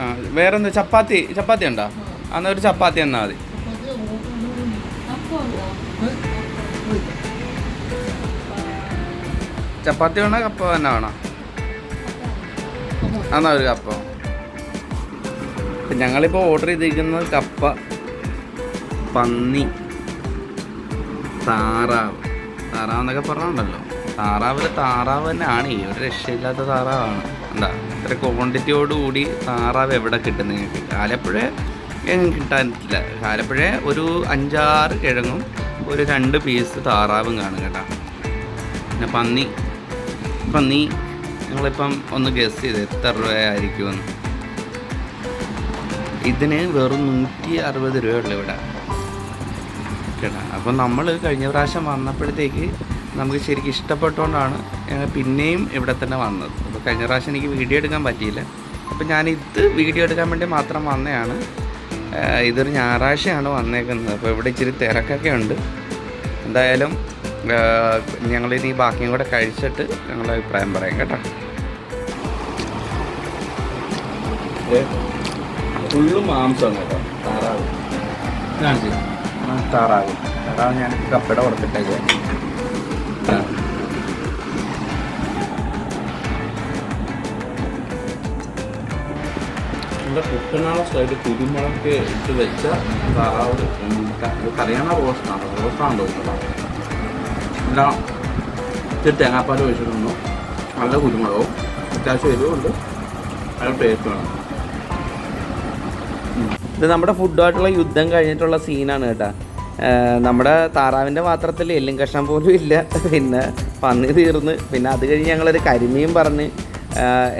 ആ വേറെന്താ? ചപ്പാത്തി ചപ്പാത്തി ഉണ്ടോ? അന്നാ ഒരു ചപ്പാത്തി എന്നാൽ മതി. ചപ്പാത്തി വേണോ? കപ്പ തന്നെ വേണോ? എന്നാ ഒരു കപ്പ. ഞങ്ങളിപ്പോൾ ഓർഡർ ചെയ്തിരിക്കുന്നത് കപ്പ പന്നി താറാവ്. താറാവ് എന്നൊക്കെ പറഞ്ഞുണ്ടല്ലോ താറാവിൽ താറാവ് തന്നെയാണ്. ഈ ഒരു രക്ഷയില്ലാത്ത താറാവാണ്. എന്താ ഇത്ര ക്വാണ്ടിറ്റിയോട് കൂടി താറാവ് എവിടെ കിട്ടുന്നത് നിങ്ങൾക്ക് ആലപ്പുഴ എങ്ങും കിട്ടാനില്ല. ആലപ്പുഴ ഒരു അഞ്ചാറ് കിഴങ്ങും ഒരു രണ്ട് പീസ് താറാവും കാണും കേട്ടോ. പിന്നെ പന്നി. പന്നി ഞങ്ങളിപ്പം ഒന്ന് ഗസ് ചെയ്ത് എത്ര രൂപയായിരിക്കുമെന്ന്. ഇതിന് വെറും നൂറ്റി അറുപത് രൂപയുള്ളൂ ഇവിടെ. കേട്ടോ അപ്പം നമ്മൾ കഴിഞ്ഞ പ്രാവശ്യം വന്നപ്പോഴത്തേക്ക് നമുക്ക് ശരിക്കും ഇഷ്ടപ്പെട്ടുകൊണ്ടാണ് പിന്നെയും ഇവിടെ തന്നെ വന്നത്. കഴിഞ്ഞ പ്രാവശ്യം എനിക്ക് വീഡിയോ എടുക്കാൻ പറ്റിയില്ല. അപ്പോൾ ഞാൻ ഇത് വീഡിയോ എടുക്കാൻ വേണ്ടി മാത്രം വന്നതാണ് ഇതൊരു ഞായറാഴ്ചയാണ് വന്നേക്കുന്നത്. അപ്പോൾ ഇവിടെ ഇച്ചിരി തിരക്കൊക്കെ ഉണ്ട്. എന്തായാലും ഞങ്ങളിനി ബാക്കിയും കൂടെ കഴിച്ചിട്ട് ഞങ്ങളുടെ അഭിപ്രായം പറയാം കേട്ടോ. ഫുള്ള് മാംസം കേട്ടോ. താറാവ്. താറാവ്. താറാവ് ഞാൻ കപ്പയുടെ കൊടുത്തിട്ടേക്ക് ഇവിടെ കുട്ടനാളെ സൈഡ് കുരുമുളക് ഇട്ട് വെച്ച താറാവ് കറിയാണ് റോസ്റ്റാണ്? റോസ്റ്റാണ് തോന്നുന്നത് എല്ലാം ഇച്ചിരി തേങ്ങാപ്പാൽ ഒഴിച്ചിട്ടുണ്ടോ നല്ല കുരുമുളകും അത്യാവശ്യം എരിവുണ്ട്. നല്ല ടേസ്റ്റുമാണ് ഇത് നമ്മുടെ ഫുഡുമായിട്ടുള്ള യുദ്ധം കഴിഞ്ഞിട്ടുള്ള സീനാണ് കേട്ടോ. നമ്മുടെ താറാവിന്റെ പാത്രത്തിൽ എല്ലും കഷ്ണം പോലും ഇല്ല. പിന്നെ പന്നി തീർന്ന്. പിന്നെ അത് കഴിഞ്ഞ് ഞങ്ങളൊരു കരിമീൻ പറഞ്ഞ്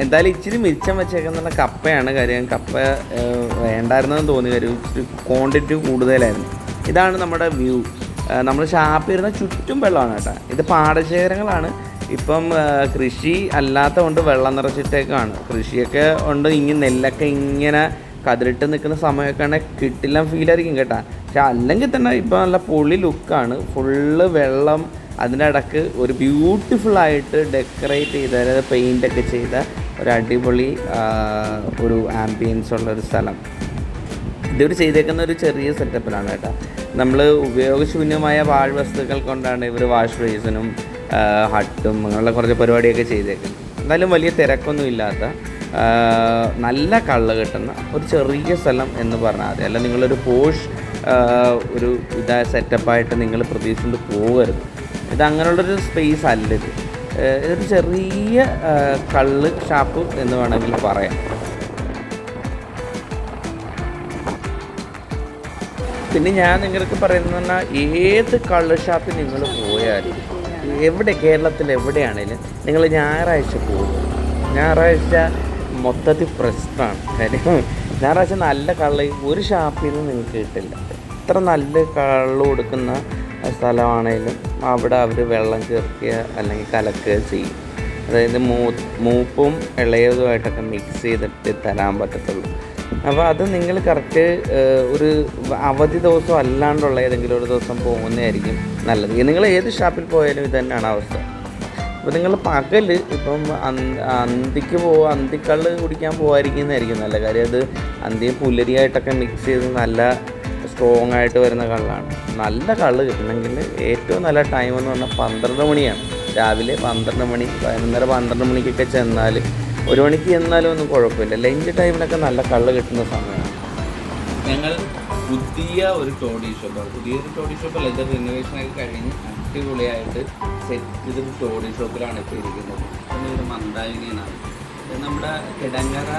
എന്തായാലും ഇച്ചിരി മിച്ചം വെച്ചേക്കുന്ന കപ്പയാണ് കാര്യം. കപ്പ വേണ്ടായിരുന്നെന്ന് തോന്നി കാര്യം. ഇച്ചിരി ക്വാണ്ടിറ്റി കൂടുതലായിരുന്നു. ഇതാണ് നമ്മുടെ വ്യൂ നമ്മൾ ഷാപ്പ് ഇരുന്ന ചുറ്റും വെള്ളമാണ് കേട്ടോ. ഇത് പാടശേഖരങ്ങളാണ്. ഇപ്പം കൃഷി അല്ലാത്ത കൊണ്ട് വെള്ളം നിറച്ചിട്ടേക്കാണ്. കൃഷിയൊക്കെ ഉണ്ട്. ഇങ്ങനെ നെല്ലൊക്കെ ഇങ്ങനെ കതിരിട്ട് നിൽക്കുന്ന സമയമൊക്കെ ആണെങ്കിൽ കിട്ടില്ല ഫീലായിരിക്കും കേട്ടാ. പക്ഷെ അല്ലെങ്കിൽ തന്നെ ഇപ്പം നല്ല പൊളി ലുക്കാണ് ഫുള്ള് വെള്ളം അതിന്റെ ഇടയ്ക്ക് ഒരു ബ്യൂട്ടിഫുള്ളായിട്ട് ഡെക്കറേറ്റ് ചെയ്ത അതായത് പെയിന്റൊക്കെ ചെയ്ത ഒരു അടിപൊളി ഒരു ആംബിയൻസ് ഉള്ളൊരു സ്ഥലം. ഇതൊരു ചെയ്തേക്കുന്ന ഒരു ചെറിയ സെറ്റപ്പിലാണ് കേട്ടോ. നമ്മൾ ഉപയോഗശൂന്യമായ വാഴ് വസ്തുക്കൾ കൊണ്ടാണ് ഇവർ വാഷ് ബേസിനും ഹട്ടും അങ്ങനെയുള്ള കുറച്ച് പരിപാടിയൊക്കെ ചെയ്തേക്കുന്നത്. എന്നാലും വലിയ തിരക്കൊന്നും ഇല്ലാത്ത നല്ല കള്ള് കിട്ടുന്ന ഒരു ചെറിയ സ്ഥലം എന്ന് പറഞ്ഞാൽ മതി. അല്ല നിങ്ങളൊരു പോഷ് ഒരു ഇതായ സെറ്റപ്പായിട്ട് നിങ്ങൾ പ്രതീക്ഷിച്ചുകൊണ്ട് പോകരുത്. ഇത് അങ്ങനെയുള്ളൊരു സ്പേസ് അല്ല ഇത്. ഇതൊരു ചെറിയ കള്ള് ഷാപ്പ് എന്ന് വേണമെങ്കിൽ പറയാം. പിന്നെ ഞാൻ നിങ്ങൾക്ക് പറയുന്നത് പറഞ്ഞാൽ ഏത് കള്ള് ഷാപ്പിൽ നിങ്ങൾ പോയാലും എവിടെ കേരളത്തിൽ എവിടെയാണേലും നിങ്ങൾ ഞായറാഴ്ച പോകും. ഞായറാഴ്ച മൊത്തത്തിൽ പ്രശ്നമാണ്. കാര്യം ഞായറാഴ്ച നല്ല കള്ള് ഒരു ഷാപ്പിൽ നിന്ന് നിങ്ങൾക്ക് കിട്ടില്ല. ഇത്ര നല്ല കള്ള് കൊടുക്കുന്ന സ്ഥലമാണേലും അവിടെ അവർ വെള്ളം ചേർക്കുക അല്ലെങ്കിൽ കലക്കുക ചെയ്യും. അതായത് മൂ മൂപ്പും ഇളയതുമായിട്ടൊക്കെ മിക്സ് ചെയ്തിട്ട് തരാൻ പറ്റത്തുള്ളൂ. അപ്പോൾ അത് നിങ്ങൾ കറക്റ്റ് ഒരു അവധി ദിവസം അല്ലാണ്ടുള്ള ഏതെങ്കിലും ഒരു ദിവസം പോകുന്നതായിരിക്കും നല്ലത്. നിങ്ങൾ ഏത് ഷാപ്പിൽ പോയാലും ഇത് തന്നെയാണ് അവസ്ഥ. അപ്പോൾ നിങ്ങൾ പകൽ ഇപ്പം അന്തിക്ക് പോവുക അന്തിക്കള്ള് കുടിക്കാൻ പോകാതിരിക്കുന്നതായിരിക്കും നല്ല കാര്യം. അത് അന്തിയും പുല്ലരിയായിട്ടൊക്കെ മിക്സ് ചെയ്ത് നല്ല സ്ട്രോങ് ആയിട്ട് വരുന്ന കള്ളാണ്. നല്ല കള്ള് കിട്ടണമെങ്കിൽ ഏറ്റവും നല്ല ടൈം എന്ന് പറഞ്ഞാൽ പന്ത്രണ്ട് മണിയാണ്. രാവിലെ പന്ത്രണ്ട് മണി പതിനൊന്നര പന്ത്രണ്ട് മണിക്കൊക്കെ ചെന്നാൽ ഒരു മണിക്ക് ചെന്നാലും ഒന്നും കുഴപ്പമില്ല. ലഞ്ച് ടൈമിലൊക്കെ നല്ല കള്ള് കിട്ടുന്ന സമയമാണ്. ഞങ്ങൾ പുതിയ ഒരു ടോഡി ഷോപ്പാണ് പുതിയൊരു ടോഡി ഷോപ്പ് അല്ല ഇത് റിനോവേഷനൊക്കെ കഴിഞ്ഞ് അടിപൊളിയായിട്ട് സെറ്റ് ചെയ്തൊരു ടോഡി ഷോപ്പിലാണ് ഇപ്പോൾ ഇരിക്കുന്നത്. ഒരു മന്ദാകിനിയാണ്. ഇത് നമ്മുടെ കിടങ്ങര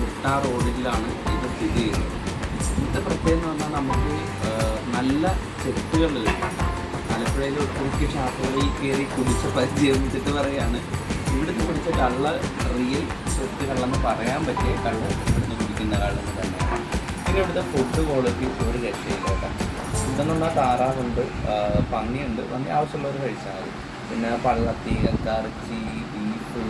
മുട്ട റോഡിലാണ് ഇത് സ്ഥിതി ചെയ്യുന്നത്. ഇന്നത്തെ പ്രത്യേകത എന്ന് പറഞ്ഞാൽ നമുക്ക് നല്ല കിട്ടും ആലപ്പുഴയിൽ ഒട്ടുമിക്ക ഷാപ്പുകളിൽ കയറി കുടിച്ച പരിചയം വെച്ചിട്ട് പറയുകയാണ് ഇവിടുന്ന് കുടിച്ച കള്ള റിയൽ സ്വത്ത് കള്ളെന്ന് പറയാൻ പറ്റിയ കള്ള് ഇവിടുന്ന് കുടിക്കുന്ന കള്ളെന്ന് തന്നെയാണ്. പിന്നെ ഇവിടുത്തെ ഫുഡ് ക്വാളിറ്റി ഒരു രക്ഷയില്ല കേട്ടോ. ഇതെന്നുള്ള താറാവുണ്ട് പന്നിയുണ്ട് പന്നി ആവശ്യമുള്ളവർ കഴിച്ചാൽ മതി. പിന്നെ പള്ളത്തി കക്കറച്ചി ബീഫ്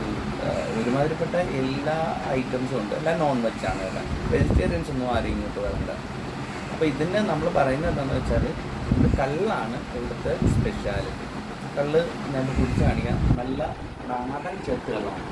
ഒരുമാതിരിപ്പെട്ട എല്ലാ ഐറ്റംസും ഉണ്ട്. എല്ലാം നോൺ വെജാണ് വരുന്നത് വെജിറ്റേറിയൻസ് ഒന്നും ആരും ഇങ്ങോട്ട് വരണ്ട. അപ്പോൾ ഇതിന് നമ്മൾ പറയുന്നത് എന്താണെന്ന് വെച്ചാൽ ഇത് കള്ളാണ് ഇവിടുത്തെ സ്പെഷ്യാലിറ്റി കള്ള് ഞാൻ കുടിച്ച് കാണിക്കാം. നല്ല നാടൻ ചെത്ത് കള്ളാണ്.